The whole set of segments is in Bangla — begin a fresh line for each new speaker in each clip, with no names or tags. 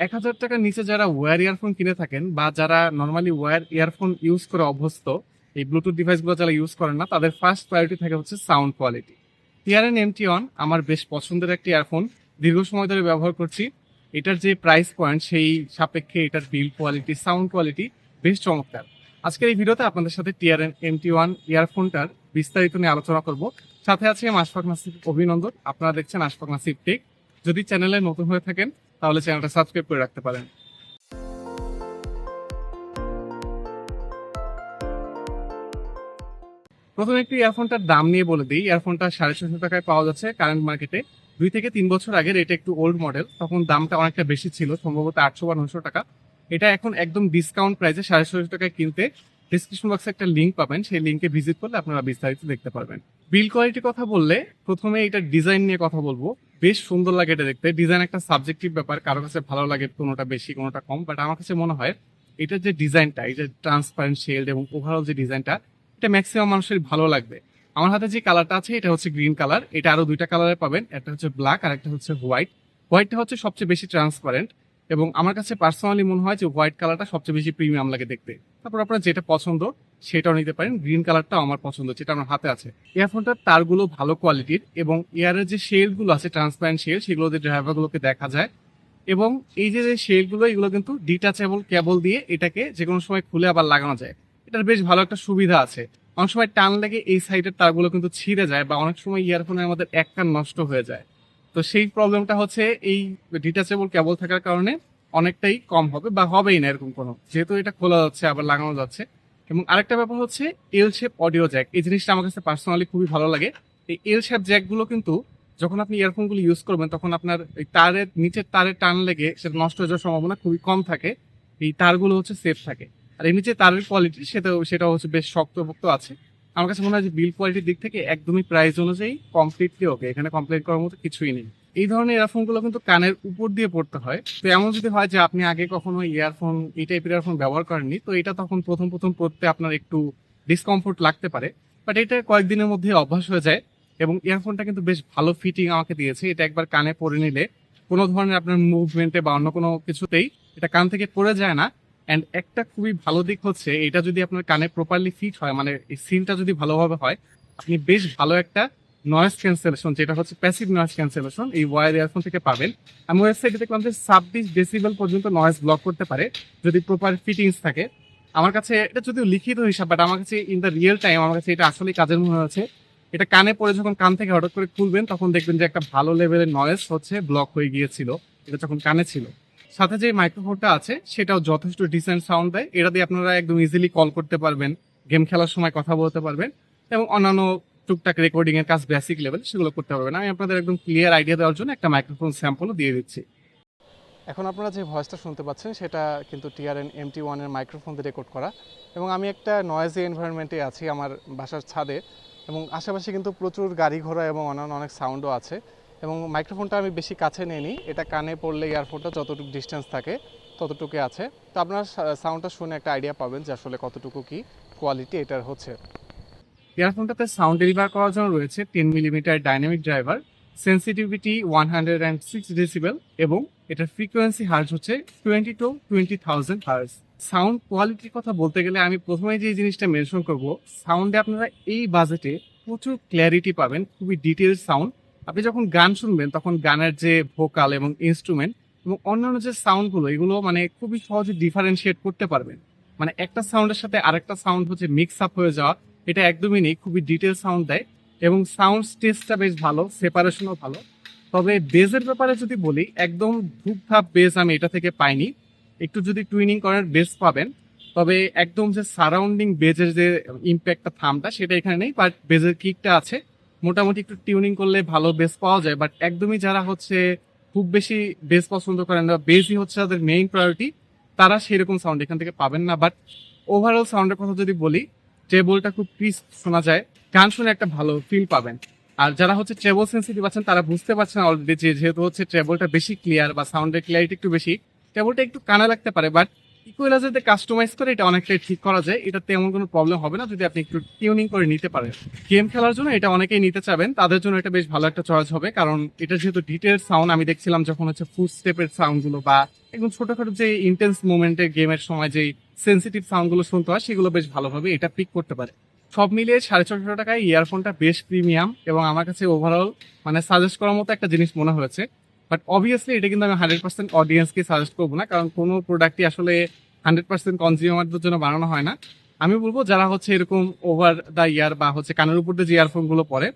এক হাজার টাকার নিচে যারা ওয়্যার ইয়ারফোন কিনে থাকেন বা যারা নর্মালি ওয়্যার ইয়ারফোন ইউজ করে অভ্যস্ত, এই ব্লুটুথ ডিভাইসগুলো যারা ইউজ করেন না, তাদের ফার্স্ট প্রায়োরিটি থাকে হচ্ছে sound quality TRN MT one আমার বেশ পছন্দের একটি ইয়ারফোন দীর্ঘ সময় ধরে ব্যবহার করছি। এটার যে প্রাইস পয়েন্ট সেই সাপেক্ষে এটার বিল কোয়ালিটি সাউন্ড কোয়ালিটি বেশ চমৎকার। আজকের এই ভিডিওতে আপনাদের সাথে টিআরএন এমটি ওয়ান ইয়ারফোনটার বিস্তারিত নিয়ে আলোচনা করব। সাথে আছে আশফাক নাসিফ অভিনন্দন। আপনারা দেখছেন আশফাক নাসিফ টেক যদি চ্যানেলে নতুন হয়ে থাকেন তাহলে চ্যানেলটা সাবস্ক্রাইব করে রাখতে পারেন। প্রথমে একটু ইয়ারফোনটার দাম নিয়ে বলে দিই। ইয়ারফোনটা সাড়ে ছশো টাকায় পাওয়া যাচ্ছে কারেন্ট মার্কেটে দুই থেকে তিন বছর আগের এটা একটু ওল্ড মডেল তখন দামটা অনেকটা বেশি ছিল, সম্ভবত আটশো বা নশো টাকা। এটা এখন একদম ডিসকাউন্ট প্রাইসে সাড়ে ছশো টাকায় কিনতে ডিসক্রিপশন বক্সে একটা লিঙ্ক পাবেন। সেই লিঙ্কে ভিজিট করলে আপনারা বিস্তারিত দেখতে পারবেন। বিল কোয়ালিটির কথা বললে প্রথমে এটার ডিজাইন নিয়ে কথা বলব। বেশ সুন্দর লাগে এটা দেখতে। ডিজাইন একটা সাবজেক্টিভ ব্যাপার, কারও কাছে ভালো লাগে কোনোটা বেশি, কোনোটা কম বাট আমার কাছে মনে হয় এটার যে ডিজাইনটা এই যে ট্রান্সপারেন্ট শেল্ড এবং ওভারঅল যে ডিজাইনটা এটা ম্যাক্সিমাম মানুষের ভালো লাগবে। আমার হাতে যে কালারটা আছে, এটা হচ্ছে গ্রিন কালার এটা আরও দুইটা কালারে পাবেন। একটা হচ্ছে ব্ল্যাক আর একটা হচ্ছে হোয়াইট হোয়াইটটা হচ্ছে সবচেয়ে বেশি ট্রান্সপারেন্ট এবং আমার কাছে পার্সোনালি মনে হয় যে হোয়াইট কালারটা সবচেয়ে বেশি প্রিমিয়াম লাগে দেখতে। তারপর আপনার যেটা পছন্দ সেটাও নিতে পারেন। গ্রিন কালারটাও আমার পছন্দ, যেটা আমার হাতে আছে। ইয়ারফোনটার তারগুলো ভালো কোয়ালিটির এবং ইয়ারের যে শেলগুলো আছে ট্রান্সপারেন্ট শেল সেগুলো দিয়ে ড্রাইভারগুলোকে দেখা যায়। এবং এই যে যে শেলগুলো এগুলো কিন্তু ডিটাচেবল কেবল দিয়ে এটাকে যে কোনো সময় খুলে আবার লাগানো যায়। এটার বেশ ভালো একটা সুবিধা আছে। অনেক সময় টান লেগে এই সাইডের তারগুলো কিন্তু ছিঁড়ে যায় বা অনেক সময় ইয়ারফোনে আমাদের এক কান নষ্ট হয়ে যায়। তো সেই প্রবলেমটা হচ্ছে এই ডিটাচেবল কেবল থাকার কারণে অনেকটাই কম হবে বা হবেই না এরকম কোনো। যেহেতু এটা খোলা যাচ্ছে, আবার লাগানো যাচ্ছে। এবং আরেকটা ব্যাপার হচ্ছে এল শেপ অডিও জ্যাক এই জিনিসটা আমার কাছে পার্সোনালি খুবই ভালো লাগে। এই এল শেপ জ্যাকগুলো কিন্তু যখন আপনি ইয়ারফোনগুলো ইউজ করবেন, তখন আপনার এই তারের, নিচের তারে টান লেগে সেটা নষ্ট হয়ে যাওয়ার সম্ভাবনা খুবই কম থাকে। এই তারগুলো হচ্ছে সেফ থাকে। আর এমনি যে তারের কোয়ালিটি সেটা সেটা হচ্ছে বেশ শক্তপোক্ত আছে। আমার কাছে মনে হয় যে বিল কোয়ালিটির দিক থেকে একদমই প্রাইস অনুযায়ী কমপ্লিটলি ওকে এখানে কমপ্লেন করার মতো কিছুই নেই। এই ধরনের ইয়ারফোনগুলো কিন্তু কানের উপর দিয়ে পড়তে হয়। তো এমন যদি হয় যে আপনি আগে কখনো ইয়ারফোন এই টাইপের ইয়ারফোন ব্যবহার করেননি, তো এটা তখন প্রথম প্রথম পড়তে আপনার একটু ডিসকমফোর্ট লাগতে পারে। বাট এটা কয়েকদিনের মধ্যে অভ্যাস হয়ে যায় এবং ইয়ারফোনটা কিন্তু বেশ ভালো ফিটিং আমাকে দিয়েছে। এটা একবার কানে পরে নিলে কোনো ধরনের আপনার মুভমেন্টে বা অন্য কোনো কিছুতেই এটা কান থেকে পড়ে যায় না। অ্যান্ড একটা খুবই ভালো দিক হচ্ছে, এটা যদি আপনার কানে প্রপারলি ফিট হয় মানে এই সিনটা যদি ভালোভাবে হয়, আপনি বেশ ভালো একটা নয়েজ ক্যান্সেলেশন যেটা হচ্ছে প্যাসিভ নয়েজ ক্যান্সেলেশন এই ওয়ার ইয়ারফোন থেকে পাবেন। আমি ওয়েবসাইটে দেখলাম যে ছাব্বিশ ডেসিবেল পর্যন্ত নয়েজ ব্লক করতে পারে, যদি প্রপার ফিটিংস থাকে। আমার কাছে এটা যদিও লিখিত হিসাব বাট আমার কাছে ইন দ্য রিয়েল টাইম আমার কাছে এটা আসলেই কাজের মনে হয়েছে। এটা কানে পরে যখন কান থেকে হঠাৎ করে খুলবেন, তখন দেখবেন যে একটা ভালো লেভেলের নয়েজ হচ্ছে ব্লক হয়ে গিয়েছিল, এটা যখন কানে ছিল। সাথে যে মাইক্রোফোনটা আছে, সেটাও যথেষ্ট ডিসেন্ট সাউন্ড দেয়। এটা দিয়ে আপনারা একদম ইজিলি কল করতে পারবেন গেম খেলার সময় কথা বলতে পারবেন, এবং অন্যান্য টুকটাক রেকর্ডিং এর কাজ বেসিক লেভেল সেগুলো করতে পারবেন আমি আপনাদের একদম ক্লিয়ার আইডিয়া দেওয়ার জন্য একটা মাইক্রোফোন স্যাম্পলও দিয়ে দিচ্ছি।
এখন আপনারা যে ভয়েসটা শুনতে পাচ্ছেন, সেটা কিন্তু টিআরএন এমটি ওয়ানের মাইক্রোফোন দিয়ে রেকর্ড করা। এবং আমি একটা নয়েজি এনভায়রনমেন্টে আছি আমার বাসার ছাদে। এবং আশেপাশে কিন্তু প্রচুর গাড়ি ঘোড়া এবং অন্যান্য অনেক সাউন্ডও আছে। এবং মাইক্রোফোনটা আমি বেশি কাছে নিইনি। এটা কানে পড়লে ইয়ারফোনটা যতটুকু ডিস্টেন্স থাকে ততটুকু আছে। তো আপনারা সাউন্ডটা শুনে একটা আইডিয়া পাবেন যে আসলে কতটুকু কি কোয়ালিটি এটার হচ্ছে।
ইয়ারফোনটাতে সাউন্ড ডেলিভার করার জন্য রয়েছে ten millimeter dynamic driver sensitivity one hundred and six decibel এবং এটার ফ্রিকোয়েন্সি হার্জ হচ্ছে twenty to twenty thousand hertz sound কোয়ালিটির কথা বলতে গেলে আমি প্রথমে যে জিনিসটা মেনশন করব সাউন্ডে আপনারা এই বাজেটে প্রচুর ক্ল্যারিটি পাবেন, খুবই ডিটেলস সাউন্ড আপনি যখন গান শুনবেন, তখন গানের যে ভোকাল এবং ইনস্ট্রুমেন্ট এবং অন্যান্য যে সাউন্ডগুলো এগুলো মানে খুবই সহজে ডিফারেন্সিয়েট করতে পারবেন। মানে একটা সাউন্ডের সাথে আরেকটা সাউন্ড হচ্ছে মিক্স আপ হয়ে যাওয়া এটা একদমই নেই, খুবই ডিটেল সাউন্ড দেয় এবং সাউন্ড স্টেজটা বেশ ভালো সেপারেশনও ভালো। তবে বেজের ব্যাপারে যদি বলি, একদম ধূপধাপ বেজ আমি এটা থেকে পাইনি। একটু যদি টুইনিং করার বেস পাবেন, তবে একদম যে সারাউন্ডিং বেজের যে ইম্প্যাক্টটা থামটা, সেটা এখানে নেই বাট বেজের কিকটা আছে। মোটামুটি একটু টিউনিং করলে ভালো বেস পাওয়া যায় বাট একদমই যারা হচ্ছে খুব বেশি বেস পছন্দ করেন বা বেসই হচ্ছে তাদের মেইন প্রায়োরিটি তারা সেরকম সাউন্ড এখান থেকে পাবেন না। বাট ওভারঅল সাউন্ডের কথা যদি বলি ট্রেবলটা খুব পিস শোনা যায়, গান শুনে একটা ভালো ফিল পাবেন। আর যারা হচ্ছে ট্রেবল সেন্সিটিভ আছেন, তারা বুঝতে পারছেন অলরেডি যে যেহেতু হচ্ছে ট্রেবলটা বেশি ক্লিয়ার বা সাউন্ডের ক্লিয়ারিটি একটু বেশি ট্রেবলটা একটু কানা লাগতে পারে বাট ইকুয়ালাইজার যদি কাস্টমাইজ করে এটা অনেকটাই ঠিক করা যায়। এটা তেমন কোনো প্রবলেম হবে না যদি আপনি একটু টিউনিং করে নিতে পারেন। গেম খেলার জন্য এটা অনেকেই নিতে চাবেন। তাদের জন্য এটা বেশ ভালো একটা চয়েস হবে। কারণ এটা যেহেতু ডিটেল সাউন্ড আমি দেখছিলাম যখন হচ্ছে ফুড স্টেপের সাউন্ডগুলো বা একদম ছোটখাটো যে ইন্টেন্স মুভমেন্টের গেমের সময় যে সেন্সিটিভ সাউন্ডগুলো শুনতে হয়, সেগুলো বেশ ভালোভাবে এটা পিক করতে পারে। সব মিলিয়ে সাড়ে ছশো টাকায় ইয়ারফোনটা বেশ প্রিমিয়াম এবং আমার কাছে ওভারঅল মানে সাজেস্ট করার মতো একটা জিনিস মনে হয়েছে। বাট অবভিয়াসলি এটা কিন্তু আমি হান্ড্রেড পার্সেন্ট অডিয়েন্সকে সাজেস্ট করব না, কারণ কোনো প্রোডাক্টই আসলে হান্ড্রেড পার্সেন্ট কনজিউমারদের জন্য বানানো হয় না। আমি বলব, যারা হচ্ছে এরকম ওভার দ্য ইয়ার বা হচ্ছে কানের উপর যে ইয়ারফোনগুলো পরে,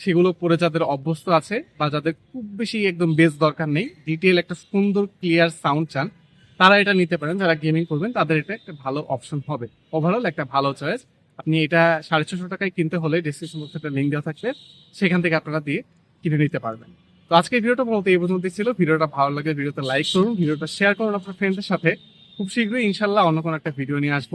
সেগুলো পরে যাদের অভ্যস্ত আছে বা যাদের খুব বেশি একদম বেস দরকার নেই ডিটেল একটা সুন্দর ক্লিয়ার সাউন্ড চান, তারা এটা নিতে পারেন। যারা গেমিং করবেন, তাদের এটা একটা ভালো অপশন হবে। ওভারঅল একটা ভালো চয়েস আপনি এটা সাড়ে ছশো টাকায় কিনতে হলে ডিসক্রিপশন বক্সে একটা লিঙ্ক দেওয়া থাকবে, সেখান থেকে আপনারা দিয়ে কিনে নিতে পারবেন। তো আজকে ভিডিওটা মূলত এই পর্যন্তই ছিল। ভিডিওটা ভালো লাগে ভিডিওতে লাইক করুন, ভিডিওটা শেয়ার করুন আপনার ফ্রেন্ডের সাথে। খুব শীঘ্রই ইনশাল্লাহ অন্য কোনো একটা ভিডিও নিয়ে আসব।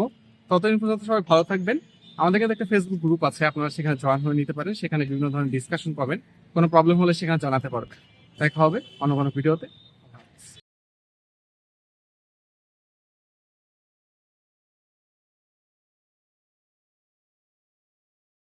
ততদিন পর্যন্ত সবাই ভালো থাকবেন। আমাদের কাছে একটা ফেসবুক গ্রুপ আছে, আপনারা সেখানে জয়েন হয়ে নিতে পারেন। সেখানে বিভিন্ন ধরনের ডিসকাশন পাবেন। কোনো প্রবলেম হলে সেখানে জানাতে পারবেন। দেখা হবে অন্য কোনো ভিডিওতে